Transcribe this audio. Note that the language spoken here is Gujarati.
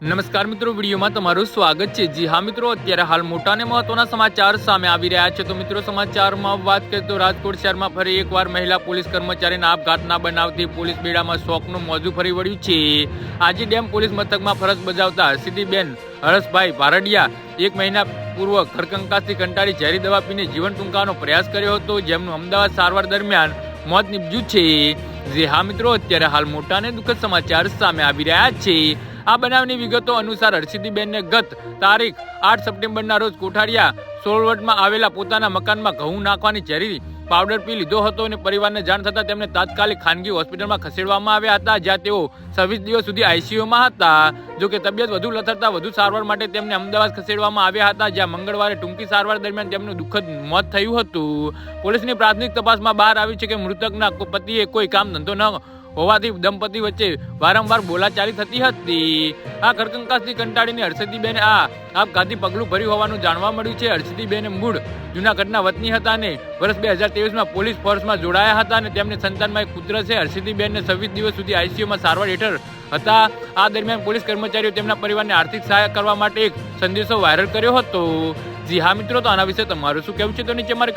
નમસ્કાર મિત્રો, વિડીયોમાં તમારું સ્વાગત છે. જી હા મિત્રો, અત્યારે હાલ મોટા અને મહત્વના સમાચાર સામે આવી રહ્યા છે. તો મિત્રો, સમાચારમાં વાત કરીએ તો રાજકોટ શહેરમાં ફરી એકવાર મહિલા પોલીસ કર્મચારીના આપઘાતના બનાવથી પોલીસ બેડામાં શોકનું મોજું ફરી વળ્યું છે. આજે ડેમ પોલીસ મથકમાં ફરજ બજાવતા હર્ષિદીબેન હરસભાઈ ભારડિયા એક મહિના પૂર્વ ખરકંકાસથી કંટાળી ઝેરી દવા પીને જીવન ટૂંકાવાનો પ્રયાસ કર્યો હતો, જેમનું અમદાવાદ સારવાર દરમિયાન મોત નીપજ્યું છે. જે હા મિત્રો, અત્યારે હાલ મોટા અને દુઃખદ સમાચાર સામે આવી રહ્યા છે. આ બનાવની વિગતો અનુસાર હર્ષિદીબેનને ગત તારીખ આઠ સપ્ટેમ્બરના રોજ કોઠારિયા સોળવટમાં આવેલા પોતાના મકાનમાં ઘઉં નાખવાની ઝેરી પાવડર પી લીધો હતો અને પરિવારને જાણ થતાં તેમને તાત્કાલિક ખાનગી હોસ્પિટલમાં ખસેડવામાં આવ્યા હતા, જ્યાં તેઓ છવ્વીસ દિવસ સુધી આઈસીયુમાં હતા. જો કે તબિયત વધુ લથડતા વધુ સારવાર માટે તેમને અમદાવાદ ખસેડવામાં આવ્યા હતા, જ્યાં મંગળવારે ટૂંકી સારવાર દરમિયાન તેમનું દુઃખદ મોત થયું હતું. પોલીસની પ્રાથમિક તપાસમાં બહાર આવ્યું છે કે મૃતકના પતિએ કોઈ કામ ધંધો ન હોવાથી દંપતી વચ્ચે વારંવાર બોલાચાલી થતી હતી. આ કરકંકાસથી કંટાળીને હર્ષદીબેને આ આપઘાતી પગલું ભર્યું હોવાનું જાણવા મળ્યું છે. હર્ષદીબેન મૂળ જૂનાગઢના વતની હતા અને વર્ષ બે હજાર ત્રેવીસમાં પોલીસ ફોર્સમાં જોડાયા હતા અને તેમને સંતાનમાં એક પુત્ર છે. હર્ષદીબેનને છવ્વીસ દિવસ સુધી આઈસીયુમાં સારવાર હેઠળ હતા. આ દરમિયાન પોલીસ કર્મચારીઓ તેમના પરિવારને આર્થિક સહાય કરવા માટે એક સંદેશો વાયરલ કર્યો હતો. જી હા મિત્રો, તો આના વિશે તમારું શું કહેવું છે? તો નીચે મારે